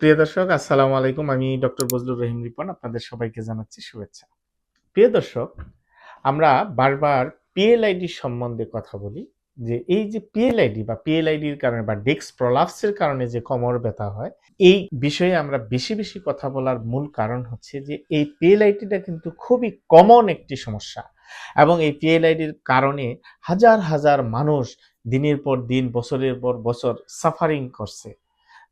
প্রিয় দর্শক, আসসালামু আলাইকুম। আমি ডক্টর বজলুর রহিম রিপন, আপনাদের সবাইকে জানাচ্ছি শুভেচ্ছা। প্রিয় দর্শক, আমরা বারবার পিএলআইডি সম্বন্ধে কথা বলি, যে এই যে পিএলআইডি বা পিএলআইডির কারণে বা ডিস্ক প্রলাপসের কারণে যে কোমর ব্যথা হয়, এই বিষয়ে আমরা বেশি বেশি কথা বলার মূল কারণ হচ্ছে যে এই পিএলআইডিটা কিন্তু খুবই কমন একটি সমস্যা এবং এই পিএলআইডির কারণে হাজার হাজার মানুষ দিনের পর দিন, বছরের পর বছর সাফারিং করছে,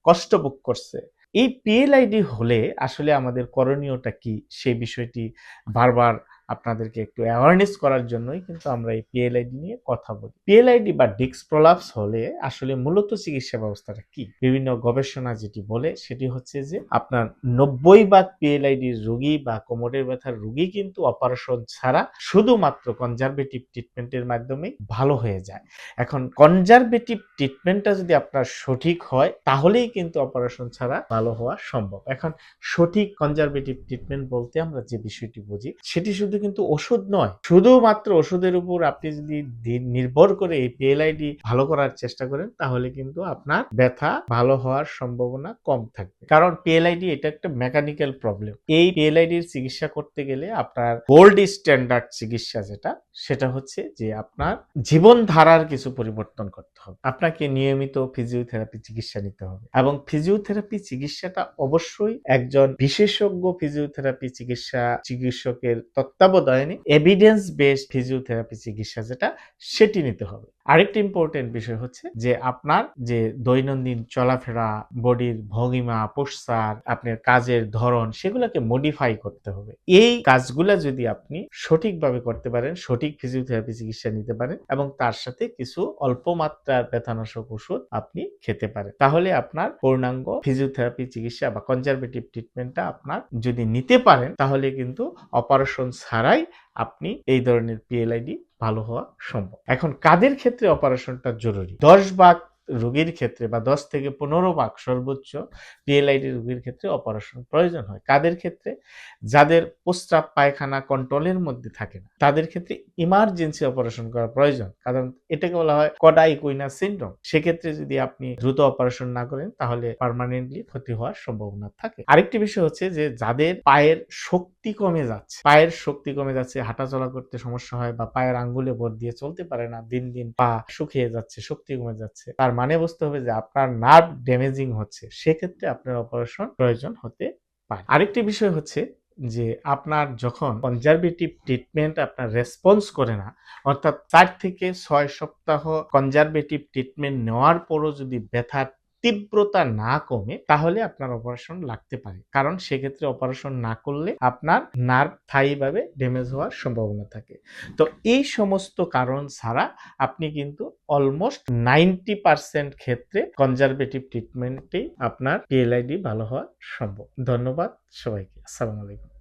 কষ্ট ভোগ করছে। এই পিএলআইডি হলে আসলে আমাদের করণীয়টা কি? সে বিষয়টি বারবার আপনাদেরকে একটু অ্যাওয়ারনেস করার জন্যই কিন্তু আমরা এই পিএলআইডি নিয়ে কথা বলি। পিএলআইডি বা ডিস্ক প্রলাপস হলে আসলে মূলত চিকিৎসা ব্যবস্থাটা কি? বিভিন্ন গবেষণা যেটি বলে সেটি হচ্ছে যে আপনার নব্বই ভাগ পিএলআইডির রোগী বা কোমরের ব্যথার রোগী কিন্তু অপারেশন ছাড়া শুধুমাত্র কনজারভেটিভ ট্রিটমেন্টের মাধ্যমে ভালো হয়ে যায়। এখন কনজারভেটিভ ট্রিটমেন্টটা যদি আপনার সঠিক হয়, তাহলেই কিন্তু অপারেশন ছাড়া ভালো হওয়া সম্ভব। এখন সঠিক কনজারভেটিভ ট্রিটমেন্ট বলতে আমরা যে বিষয়টি বুঝি, সেটি শুধু কিন্তু ওষুধ নয়, শুধুমাত্র ওষুধের উপর আপনি যদি নির্ভর করে এই পিএলআইডি ভালো করার চেষ্টা করেন, তাহলে কিন্তু আপনার ব্যথা ভালো হওয়ার সম্ভাবনা কম থাকবে। কারণ পিএলআইডি এটা একটা মেকানিক্যাল প্রবলেম এই পিএলআইডির চিকিৎসা করতে গেলে আপনার গোল্ড স্ট্যান্ডার্ড চিকিৎসা যেটা, সেটা হচ্ছে যে আপনার জীবনধারার কিছু পরিবর্তন করতে হবে। আপনাকে নিয়মিত ফিজিওথেরাপি চিকিৎসা নিতে হবে এবং ফিজিওথেরাপি চিকিৎসাটা অবশ্যই একজন বিশেষজ্ঞ ফিজিওথেরাপি চিকিৎসা চিকিৎসকের তত্ত্বাবধানে এভিডেন্স বেসড ফিজিওথেরাপি চিকিৎসা যেটা, সেটি নিতে হবে। আরেকটি ইম্পর্টেন্ট বিষয় হচ্ছে যে, আপনার যে দৈনন্দিন চলাফেরা, বডির ভঙ্গিমা পোস্টার আপনার কাজের ধরন, সেগুলোকে মডিফাই করতে হবে। এই কাজগুলা যদি আপনি সঠিকভাবে করতে পারেন, সঠিক ফিজিওথেরাপি চিকিৎসা নিতে পারেন এবং তার সাথে কিছু অল্প মাত্রার ব্যথানাশক ওষুধ আপনি খেতে পারেন, তাহলে আপনার পূর্ণাঙ্গ ফিজিওথেরাপি চিকিৎসা বা কনজারভেটিভ ট্রিটমেন্টটা আপনার যদি নিতে পারেন, তাহলে কিন্তু অপারেশন ছাড়াই আপনি এই ধরনের পিএলআইডি ভালো হওয়া সম্ভব। এখন কাদের ক্ষেত্রে অপারেশনটা জরুরি? দশ ভাগ রোগীর ক্ষেত্রে বা দশ থেকে পনেরো ভাগ সর্বোচ্চ পিএলআইডি রোগীর ক্ষেত্রে অপারেশন প্রয়োজন হয়। কাদের ক্ষেত্রে? যাদের প্রস্রাব পায়খানা কন্ট্রোলের মধ্যে থাকে না, তাদের ক্ষেত্রে ইমার্জেন্সি অপারেশন করা প্রয়োজন। কারণ এটাকে বলা হয় কডাই কুইনা সিন্ড্রোম সেক্ষেত্রে যদি আপনি দ্রুত অপারেশন না করেন, তাহলে পার্মানেন্টলি ক্ষতি হওয়ার সম্ভাবনা থাকে। আরেকটি বিষয় হচ্ছে যে, যাদের পায়ের শক্তি কমে যাচ্ছে, পায়ের শক্তি কমে যাচ্ছে, হাঁটাচলা করতে সমস্যা হয় বা পায়ের আঙ্গুলে ভর দিয়ে চলতে পারে না, দিন দিন পা শুকিয়ে যাচ্ছে, শক্তি কমে যাচ্ছে, তার মানে বুঝতে হবে যে আপনার নার্ভ ড্যামেজিং হচ্ছে। সেক্ষেত্রে আপনার অপারেশন প্রয়োজন হতে পারে। আরেকটি বিষয় হচ্ছে যে আপনার যখন কনজারভেটিভ ট্রিটমেন্ট আপনার রেসপন্স করে না, অর্থাৎ চার থেকে ছয় সপ্তাহ কনজারভেটিভ ট্রিটমেন্ট নেওয়ার পরও যদি ব্যথার তীব্রতা না কমে, তাহলে আপনার অপারেশন লাগতে পারে। কারণ সেক্ষেত্রে অপারেশন না করলে আপনার নার্ভ স্থায়ীভাবে ড্যামেজ হওয়ার সম্ভাবনা থাকে। তো এই সমস্ত কারণ ছাড়া আপনি কিন্তু অলমোস্ট নাইনটি পার্সেন্ট ক্ষেত্রে কনজারভেটিভ ট্রিটমেন্টেই আপনার পিএলআইডি ভালো হওয়া সম্ভব। ধন্যবাদ সবাইকে। আসসালামু আলাইকুম।